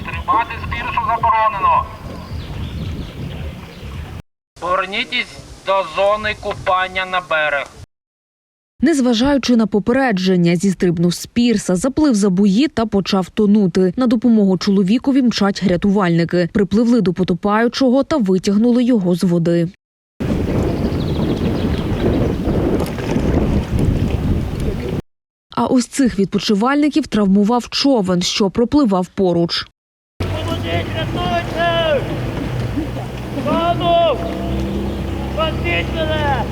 Стрибати з пірсу заборонено. Повернітесь до зони купання на берег. Незважаючи на попередження, зістрибнув з пірса, заплив за буї та почав тонути. На допомогу чоловікові мчать рятувальники. Припливли до потопаючого та витягнули його з води. А ось цих відпочивальників травмував човен, що пропливав поруч. Молодець, рятуйте! Пану! Спасіть мене!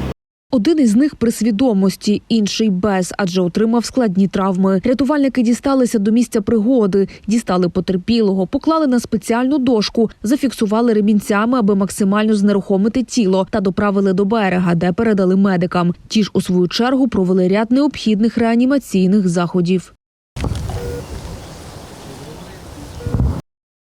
Один із них при свідомості, інший без, адже отримав складні травми. Рятувальники дісталися до місця пригоди, дістали потерпілого, поклали на спеціальну дошку, зафіксували ремінцями, аби максимально знерухомити тіло, та доправили до берега, де передали медикам. Ті ж у свою чергу провели ряд необхідних реанімаційних заходів.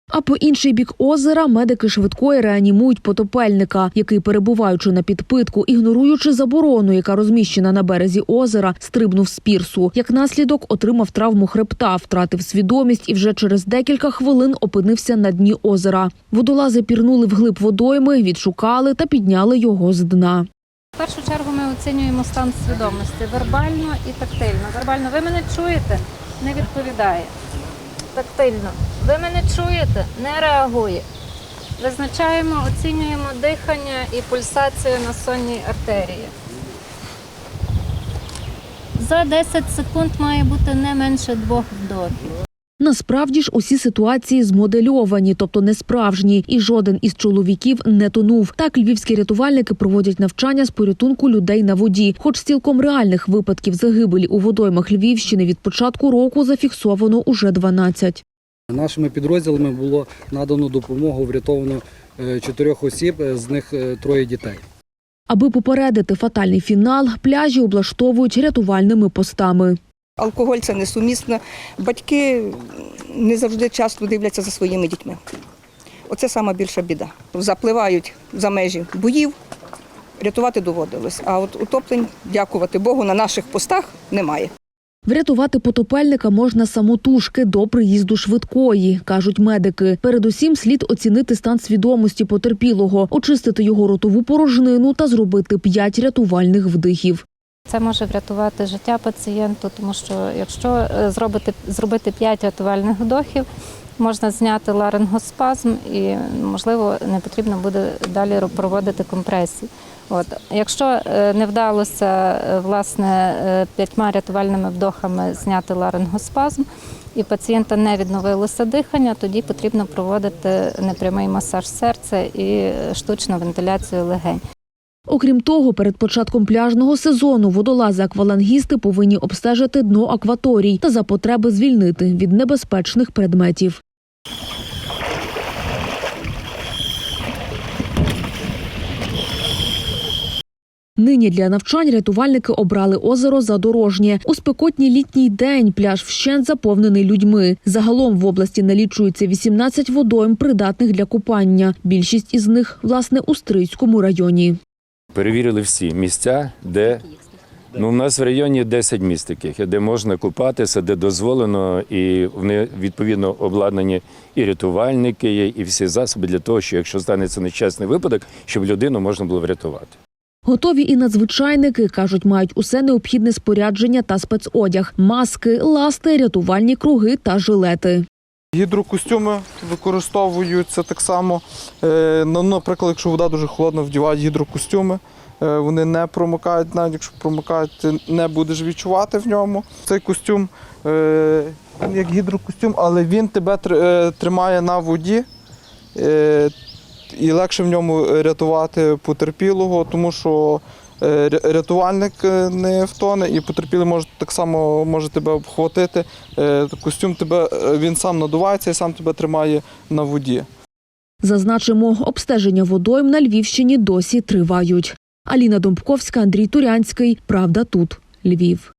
А по інший бік озера медики швидкої реанімують потопельника, який, перебуваючи на підпитку, ігноруючи заборону, яка розміщена на березі озера, стрибнув з пірсу. Як наслідок отримав травму хребта, втратив свідомість і вже через декілька хвилин опинився на дні озера. Водолази пірнули вглиб водойми, відшукали та підняли його з дна. В першу чергу ми оцінюємо стан свідомості вербально і тактильно. Вербально ви мене чуєте, не відповідає. Тактильно. Ви мене чуєте, не реагує. Визначаємо, оцінюємо дихання і пульсацію на сонній артерії. За 10 секунд має бути не менше двох вдохів. Насправді ж усі ситуації змодельовані, тобто не справжні, і жоден із чоловіків не тонув. Так львівські рятувальники проводять навчання з порятунку людей на воді. Хоч з цілком реальних випадків загибелі у водоймах Львівщини від початку року зафіксовано уже 12. Нашими підрозділами було надано допомогу, врятовано е, чотирьох осіб, е, з них е, троє дітей. Аби попередити фатальний фінал, пляжі облаштовують рятувальними постами. Алкоголь це несумісно. Батьки не завжди часто дивляться за своїми дітьми. Оце сама більша біда. Запливають за межі боїв, рятувати доводилось. А от утоплень, дякувати Богу, на наших постах немає. Врятувати потопельника можна самотужки до приїзду швидкої, кажуть медики. Передусім слід оцінити стан свідомості потерпілого, очистити його ротову порожнину та зробити п'ять рятувальних вдихів. Це може врятувати життя пацієнту, тому що якщо е, зробити, зробити 5 рятувальних вдохів, можна зняти ларингоспазм і, можливо, не потрібно буде далі проводити компресії. От. Якщо е, не вдалося е, власне е, п'ятьма рятувальними вдохами зняти ларингоспазм, і пацієнта не відновилося дихання, тоді потрібно проводити непрямий масаж серця і штучну вентиляцію легень. Окрім того, перед початком пляжного сезону водолази-аквалангісти повинні обстежити дно акваторій та за потреби звільнити від небезпечних предметів. Нині для навчань рятувальники обрали озеро Задорожнє. У спекотній літній день пляж вщент заповнений людьми. Загалом в області налічується 18 водойм, придатних для купання. Більшість із них, власне, у Стрийському районі. Перевірили всі місця, де ну, у нас в районі 10 місць таких, де можна купатися, де дозволено, і вони відповідно обладнані і рятувальники і всі засоби для того, що якщо станеться нещасний випадок, щоб людину можна було врятувати. Готові і надзвичайники кажуть, мають усе необхідне спорядження та спецодяг: маски, ласти, рятувальні круги та жилети. Гідрокостюми використовуються так само. Е, ну, Наприклад, якщо вода дуже холодна, вдівають гідрокостюми. Е, Вони не промокають, навіть якщо промокають, ти не будеш відчувати в ньому. Цей костюм е, як гідрокостюм, але він тебе тримає на воді. Е, І легше в ньому рятувати потерпілого, тому що е, рятувальник е, не втоне, і потерпілий може так само може тебе обхватити. Е, Костюм тебе е, він сам надувається і сам тебе тримає на воді. Зазначимо, обстеження водойм на Львівщині досі тривають. Аліна Домбковська, Андрій Турянський. Правда тут. Львів.